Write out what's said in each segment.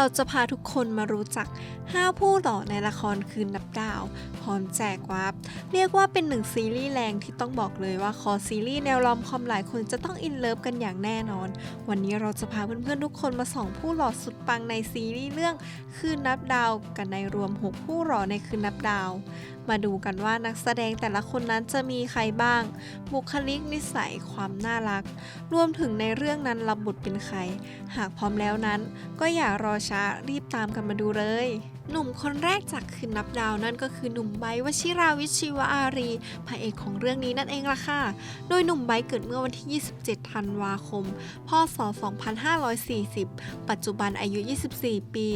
เราจะพาทุกคนมารู้จัก 5 ผู้หล่อในละครคืนนับดาว พร้อมแจกวับ เรียกว่าเป็นหนึ่งซีรีส์แรงที่ต้องบอกเลยว่าคอซีรีส์แนวรอมคอมหลายคนจะต้องอินเลิฟกันอย่างแน่นอน วันนี้เราจะพาเพื่อนๆทุกคนมาส่องผู้หล่อสุดปังในซีรีส์เรื่องคืนนับดาว กันในรวม 6 ผู้หล่อในคืนนับดาว มาดูกันว่านักแสดงแต่ละคนนั้นจะมีใครบ้าง บุคลิกนิสัยความน่ารัก รวมถึงในเรื่องนั้นรับบทเป็นใคร หากพร้อมแล้วนั้น ก็อย่ารอช้ารีบตามกันมาดูเลย หนุ่มคนแรกจากคืนนับดาวนั่นก็คือหนุ่มไบวชิราวิชชีวอารีพระเอกของเรื่องนี้นั่นเองล่ะค่ะ โดยหนุ่มไบเกิดเมื่อวันที่ 27 ธันวาคม พศ 2540 ปัจจุบันอายุ 24 ปี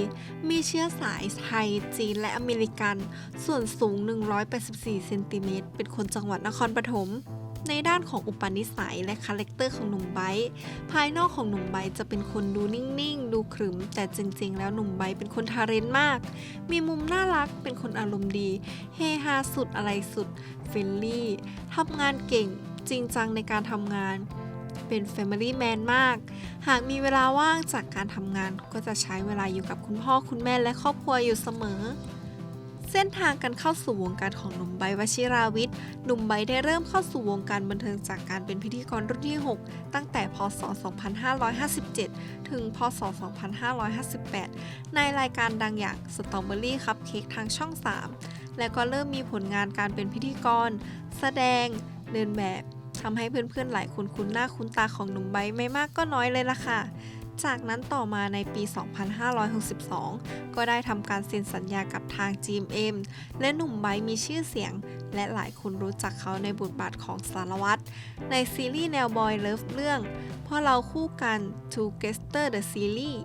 มีเชื้อสายไทย จีนและอเมริกัน ส่วนสูง 184 เซนติเมตร เป็นคนจังหวัดนครปฐม ในด้านของอุปนิสัยและคาแรคเตอร์ของหนุ่มไบร์ภายนอกของหนุ่มไบร์จะเป็นคนดูนิ่งๆ ดูขรึม แต่จริงๆ แล้วหนุ่มไบร์เป็นคนทาเรนมาก มีมุมน่ารักเป็นคนอารมณ์ดี เฮฮาสุดอะไรสุดเฟรนลี่ทำงานเก่งจริงจังในการทำงานเป็น Family Man มาก หากมีเวลาว่างจากการทำงานก็จะใช้เวลาอยู่กับคุณพ่อคุณแม่และครอบครัวอยู่เสมอ เส้นทางการเข้าสู่วงการของหนุ่มไบวชิราวิทย์ หนุ่มไบได้เริ่มเข้าสู่วงการบันเทิงจากการเป็นพิธีกรรุ่นที่ 6 ตั้งแต่พศ 2557 ถึง พศ 2558 ในรายการดังอย่าง Strawberry Cupcake ทางช่อง 3 และก็เริ่มมีผลงานการเป็นพิธีกร แสดง เดินแบบทำให้เพื่อนๆหลายคนคุ้นหน้าคุ้นตาของหนุ่มไบไม่มากก็น้อยเลยล่ะค่ะ จากนั้นต่อมาในปี 2562 ก็ได้ทำการเซ็นสัญญากับทาง GMM และหนุ่มไบมีชื่อเสียง และหลายคนรู้จักเขาในบทบาทของสารวัตรในซีรีส์แนวบอยเลิฟเรื่องพ่อเราคู่กัน Together the Series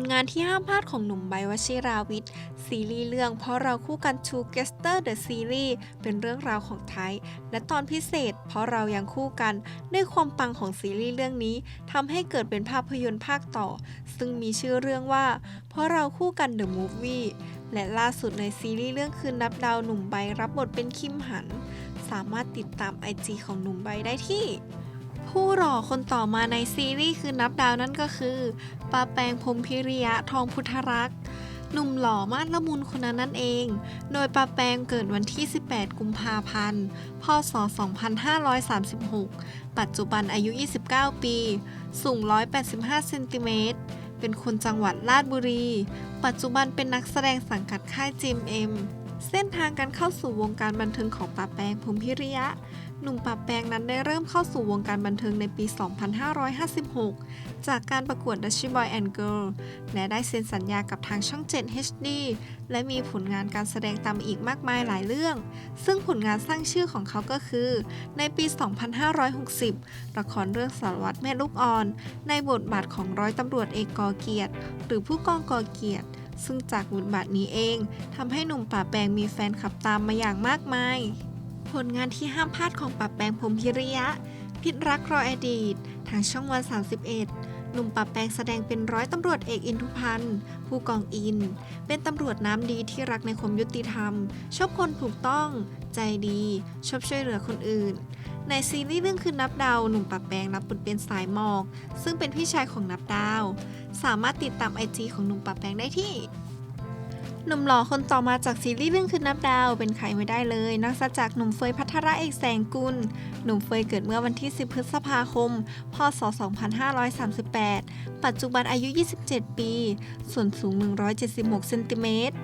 ลงานที่ห้ามพลาดของหนุ่มไบวชิราวิทย์ ซีรีส์เรื่องเพราะเราคู่กัน Together the Series เป็นเรื่องราวของไทย และตอนพิเศษ เพราะเรายังคู่กัน ด้วยความปังของซีรีส์เรื่องนี้ทำให้เกิดเป็นภาพยนตร์ภาคต่อ ซึ่งมีชื่อเรื่องว่า เพราะเราคู่กัน The Movie และล่าสุดในซีรีส์เรื่องคืนนับดาวหนุ่มไบรับบทเป็นคิมหัน สามารถติดตาม IG ของหนุ่มไบได้ที่ ผู้หล่อคนต่อมาในซีรีส์คือนับดาวนั่นก็คือปาแปงพรมพิริยะทองพุทธรักษ์หนุ่มหล่อมาดละมุนคนนั้นนั่นเอง โดยปาแปงเกิดวันที่ 18 กุมภาพันธ์ พศ 2536 ปัจจุบันอายุ 29 ปี สูง 185 เซนติเมตร เป็นคนจังหวัดราชบุรี ปัจจุบันเป็นนักแสดงสังกัดค่ายจิมเอ็ม เส้นทางการเข้าสู่วงการบันเทิงของปาแปงพมพิริยะ หนุ่มปาแปงนั้นได้เริ่มเข้าสู่วงการบันเทิงในปี 2556 จากการประกวด Dutch Boy and Girl และได้เซ็นสัญญากับทางช่อง 7 HD และมีผลงานการแสดงตามอีกมากมายหลายเรื่อง ซึ่งผลงานสร้างชื่อของเขาก็คือ ในปี 2560 ละครเรื่องสารวัตรแม่ลูกอ่อน ในบทบาทของร้อยตำรวจเอกกอเกียรติ หรือผู้กองกอเกียรติซึ่งจากบทบาทนี้เองทำให้หนุ่มป่าแปงมีแฟนคลับตามมาอย่างมากมาย ผลงานที่ห้ามพลาดของป่าแปงพรมพิริยะ พิษรักรอยอดีต ทางช่องวัน 31 หนุ่มป่าแปงแสดงเป็นร้อยตำรวจเอกอินทุพันธ์ผู้กองอิน เป็นตำรวจน้ำดีที่รักในความยุติธรรม ชอบคนถูกต้อง ใจดี ชอบช่วยเหลือคนอื่น ในซีรีส์เรื่องคืนนับดาว หนุ่มป่าแปงรับบทเป็นสายหมอก ซึ่งเป็นพี่ชายของนับดาว สามารถติดตามไอจีของหนุ่มป่าแปงได้ที่ หนุ่มหล่อคนต่อมาจากซีรีส์เรื่องคืนนับดาว เป็นใครไม่ได้เลยนอกจากหนุ่มเฟยพัทระเอกแสงกุล หนุ่มเฟยเกิดเมื่อวันที่ 10 พฤษภาคม พศ 2538 ปัจจุบันอายุ 27 ปี ส่วนสูง 176 เซนติเมตร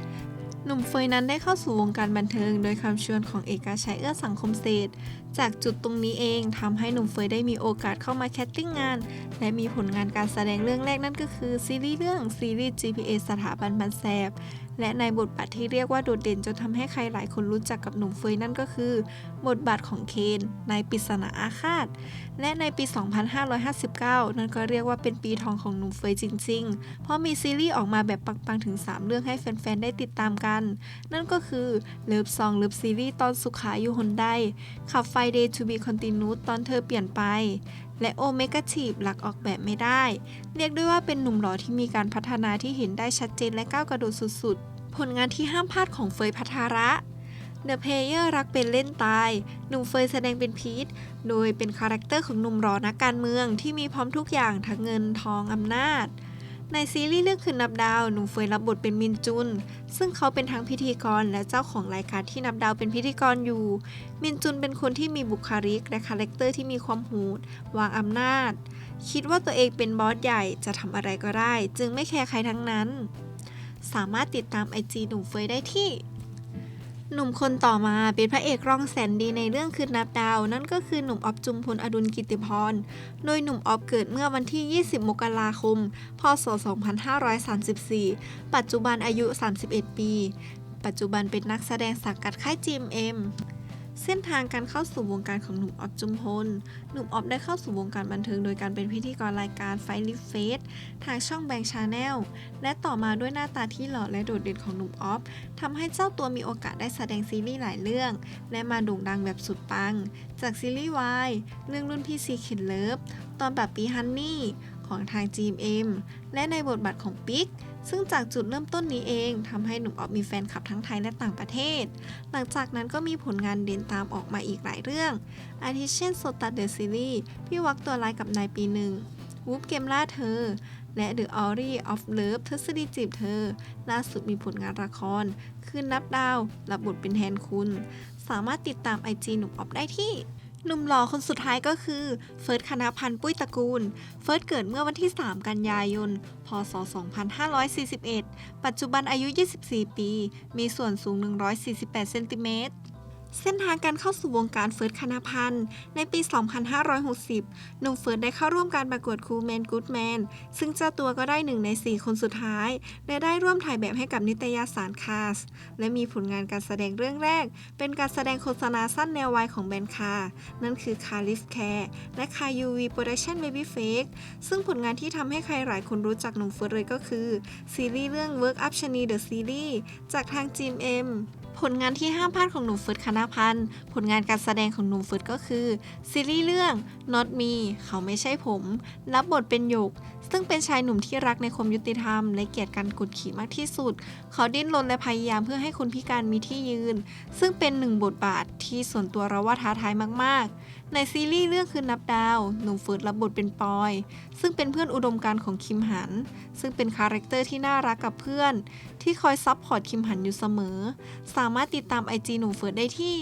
หนุ่มเฟยนั้นได้เข้าสู่วงการบันเทิง โดยคำชวนของเอกชัยเอื้อสังคมเศรษฐจากจุดตรงนี้เองทำให้หนุ่มเฟยได้มีโอกาสเข้ามาแคสติ้งงาน และมีผลงานการแสดงเรื่องแรกนั่นก็คือซีรีส์เรื่องซีรีส์ GPA สถาบันบันแสบ และในบทบาทที่เรียกว่าโดดเด่นจนทำให้ใครหลายคนรู้จักกับหนุ่มเฟยนั่นก็คือ บทบาทของเคนในปริศนาอาฆาต และในปี 2559 นั่นก็เรียกว่าเป็นปีทองของหนุ่มเฟยจริง ๆ เพราะมีซีรีส์ออกมาแบบปังๆถึง 3 เรื่องให้แฟนๆ ได้ติดตามกัน นั่นก็คือเลิฟซองเลิฟซีรีส์ตอนสุขาอยู่หนได้ขับไฟ Day to be continued ตอนเธอเปลี่ยนไป และโอเมกาทีฟหลักออกแบบไม่ได้ เรียกได้ว่าเป็นหนุ่มหล่อที่มีการพัฒนาที่เห็นได้ชัดเจนและก้าวกระโดดสุดๆ ผลงานที่ห้ามพลาดของเฟยพัทาระ The Player รักเป็นเล่นตาย หนุ่มเฟยแสดงเป็นพีท โดยเป็นคาแรคเตอร์ของหนุ่มหลอนักการเมืองที่มีพร้อมทุกอย่างทั้งเงินทองอำนาจ ในซีรีส์เรื่องคืนนับดาว หนุ่มเฟยรับบทเป็นมินจุน ซึ่งเขาเป็นทั้งพิธีกรและเจ้าของรายการที่นับดาวเป็นพิธีกรอยู่ มินจุนเป็นคนที่มีบุคลิกและคาแรคเตอร์ที่มีความโหดวางอำนาจ คิดว่าตัวเองเป็นบอสใหญ่จะทำอะไรก็ได้ จึงไม่แคร์ใครทั้งนั้น สามารถติดตามไอจีหนุ่มเฟยได้ที่ หนุ่มคนต่อมาเป็นพระเอกร่องแสนดีในเรื่องคืนนับดาว นั่นก็คือหนุ่มออฟจุมพลอดุลกิติพร โดยหนุ่มออฟเกิดเมื่อวันที่ 20 มกราคม พศ 2534 ปัจจุบันอายุ 31 ปี ปัจจุบันเป็นนักแสดงสังกัดค่าย GMM เส้นทางการเข้าสู่วงการของหนุ่มออฟจุมพล หนุ่มออฟได้เข้าสู่วงการบันเทิงโดยการเป็นพิธีกรรายการไฟลิฟเฟสทางช่องแบงค์ชาแนล และต่อมาด้วยหน้าตาที่หล่อและโดดเด่นของหนุ่มออฟทำให้เจ้าตัวมีโอกาสได้แสดงซีรีส์หลายเรื่อง และมาโด่งดังแบบสุดปัง จากซีรีส์วายเรื่องรุ่นพี่ซีคิดเลิฟตอนแบบปีฮันนี่ของทาง GMM และในบทบาทของปิ๊ก ซึ่งจากจุดเริ่มต้นนี้เองทำให้หนุ่มออฟมีแฟนคลับทั้งไทยและต่างประเทศ หลังจากนั้นก็มีผลงานเด่นตามออกมาอีกหลายเรื่อง อาทิเช่นโซตัสเดอะซีรีส์พี่วักตัวร้ายกับนายปีหนึ่งวูฟเกมล่าเธอ และ The Ori of Love ทฤษฎีจีบเธอ ล่าสุดมีผลงานละคร คืนนับดาว รับบทเป็นแทนคุณ สามารถติดตามไอจีหนุ่มออฟได้ที่ หนุ่มหล่อคนสุดท้ายก็คือเฟิร์สคณพันธ์ปุ้ยตระกูล เฟิร์สเกิดเมื่อวันที่ 3 กันยายน พศ 2541 ปัจจุบันอายุ 24 ปี มีส่วนสูง 148 เซนติเมตร เส้นทางการเข้าสู่วงการเฟิร์สคณพันธ์ในปี 2560 หนุ่มเฟิร์สได้เข้าร่วมการประกวดคูแมนกู๊ดแมน ซึ่งเจ้าตัวก็ได้หนึ่งใน 4 คนสุดท้าย และได้ร่วมถ่ายแบบให้กับนิตยสารคาส และมีผลงานการแสดงเรื่องแรก เป็นการแสดงโฆษณาสั้นแนววายของแบรนด์คา นั่นคือคาลิฟแคร์และคา UV Production Baby Fake ซึ่งผลงานที่ทำให้ใครหลายคนรู้จักหนุ่มเฟิร์สเลยก็คือซีรีส์เรื่อง Work Up ชนี The Series จากทาง GMM ผลงานที่ห้ามพลาดของหนุ่มฟึดคณพันธ์ผลงานการแสดงของหนุ่มฟึดก็คือ ซีรีส์เรื่อง Not Me เขาไม่ใช่ผม รับบทเป็นหยก ซึ่งเป็นชายหนุ่มที่รักในความยุติธรรม และเกียรติการกดขี่มากที่สุด เขาดิ้นรนและพยายามเพื่อให้คนพิการมีที่ยืน ซึ่งเป็นหนึ่งบทบาทที่ส่วนตัวเราว่าท้าทายมากๆ ในซีรีส์เรื่องคืนนับดาว หนุ่มเฟิร์สรับบทเป็นปอย ซึ่งเป็นเพื่อนอุดมการของคิมหัน ซึ่งเป็นคาแรคเตอร์ที่น่ารักกับเพื่อน ที่คอยซับพอร์ตคิมหันอยู่เสมอ สามารถติดตามไอจีหนุ่มเฟิร์สได้ที่